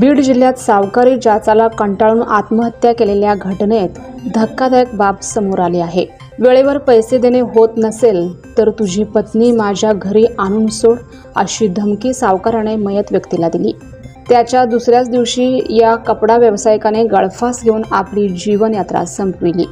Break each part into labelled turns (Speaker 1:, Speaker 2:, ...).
Speaker 1: बीड जिल्ह्यात सावकारी जाचाला कंटाळून आत्महत्या केलेल्या घटनेत धक्कादायक बाब समोर आली आहे. वेळेवर पैसे देणे होत नसेल तर तुझी पत्नी माझ्या घरी आणून सोड अशी धमकी सावकाराने मयत व्यक्तीला दिली. त्याच्या दुसऱ्याच दिवशी या कपडा व्यावसायिकाने गळफास घेऊन आपली जीवनयात्रा संपविली.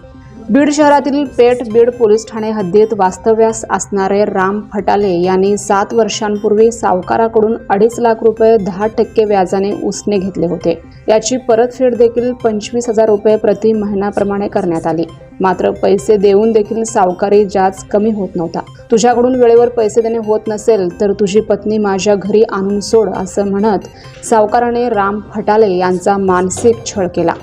Speaker 1: बीड शहरातील पेठ बीड पोलीस ठाणे हद्दीत वास्तव्यास असणारे राम फटाले यांनी सात वर्षांपूर्वी सावकाराकडून अडीच लाख रुपये दहा टक्के व्याजाने उसने घेतले होते. याची परतफेड देखील पंचवीस हजार रुपये प्रति महिन्याप्रमाणे करण्यात आली. मात्र पैसे देऊन देखील सावकारी जाच कमी होत नव्हता. तुझ्याकडून वेळेवर पैसे देणे होत नसेल तर तुझी पत्नी माझ्या घरी आणून सोड असं म्हणत सावकाराने राम फटाले यांचा मानसिक छळ केला.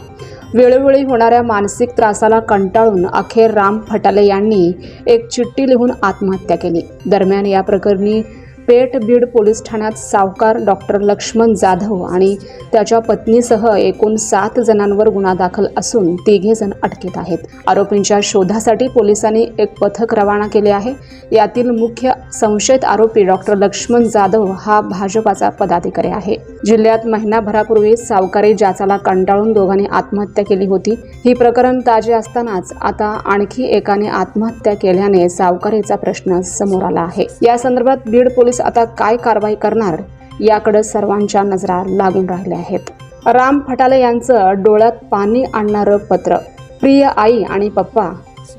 Speaker 1: वेळोवेळी होणाऱ्या मानसिक त्रासाला कंटाळून अखेर राम फटाले यांनी एक चिठ्ठी लिहून आत्महत्या केली. दरम्यान या प्रकरणी पेठ बीड पोलीस ठाण्यात सावकार डॉक्टर लक्ष्मण जाधव आणि त्याच्या पत्नीसह एकूण सात जणांवर गुन्हा दाखल असून तिघे जण अटकेत आहेत. आरोपींच्या शोधासाठी पोलिसांनी एक पथक रवाना केले आहे. यातील मुख्य संशयित आरोपी डॉक्टर लक्ष्मण जाधव हा भाजपाचा पदाधिकारी आहे. जिल्ह्यात महिनाभरापूर्वी सावकारी जाचाला कंटाळून दोघांनी आत्महत्या केली होती. ही प्रकरण ताजे असतानाच आता आणखी एकाने आत्महत्या केल्याने सावकारीचा प्रश्न समोर आला आहे. या संदर्भात बीड पोलीस आता काय कारवाई करणार याकडे सर्वांच्या नजरा लागून राहिल्या आहेत. राम फटाले यांचं डोळ्यात पाणी आणणारं पत्र. प्रिय आई आणि पप्पा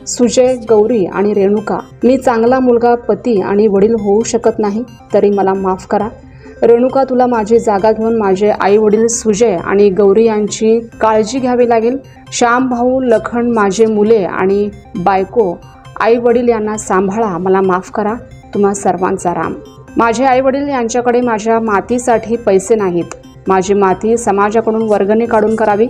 Speaker 1: सुजय गौरी आणि रेणुका मी चांगला मुलगा पती आणि वडील होऊ शकत नाही तरी मला माफ करा. रेणुका तुला माझी जागा घेऊन माझे आई वडील सुजय आणि गौरी यांची काळजी घ्यावी लागेल. श्याम भाऊ लखन माझे मुले आणि बायको आई वडील यांना सांभाळा मला माफ करा. तुम्हा सर्वांचा राम. माझे आई वडील यांच्याकडे माझ्या मातीसाठी पैसे नाहीत. माझी माती समाजाकडून वर्गणी काढून करावी.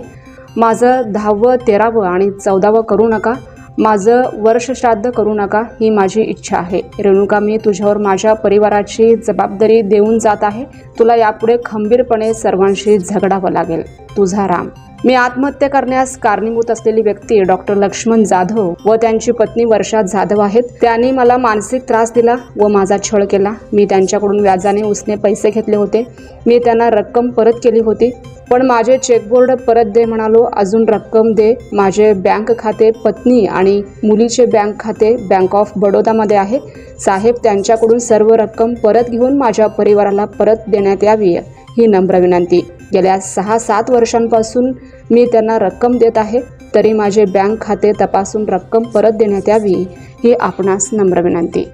Speaker 1: माझं दहावं तेरावं आणि चौदावं करू नका. माझं वर्षश्राद्ध करू नका ही माझी इच्छा आहे. रेणुका मी तुझ्यावर माझ्या परिवाराची जबाबदारी देऊन जात आहे. तुला यापुढे खंबीरपणे सर्वांशी झगडावं लागेल. तुझा राम. मी आत्महत्या करण्यास कारणीभूत असलेली व्यक्ती डॉक्टर लक्ष्मण जाधव व त्यांची पत्नी वर्षा जाधव आहेत. त्यांनी मला मानसिक त्रास दिला व माझा छळ केला. मी त्यांच्याकडून व्याजाने उसने पैसे घेतले होते. मी त्यांना रक्कम परत केली होती. पण माझे चेकबोर्ड परत दे म्हणालो. अजून रक्कम दे. माझे बँक खाते पत्नी आणि मुलीचे बँक खाते बँक ऑफ बडोदामध्ये आहे. साहेब त्यांच्याकडून सर्व रक्कम परत घेऊन माझ्या परिवाराला परत देण्यात यावी ही नम्र विनंती. गेल्या सहा सात वर्षांपासून मी त्यांना रक्कम देत आहे तरी माझे बँक खाते तपासून रक्कम परत देण्यात यावी ही आपणास नम्र विनंती.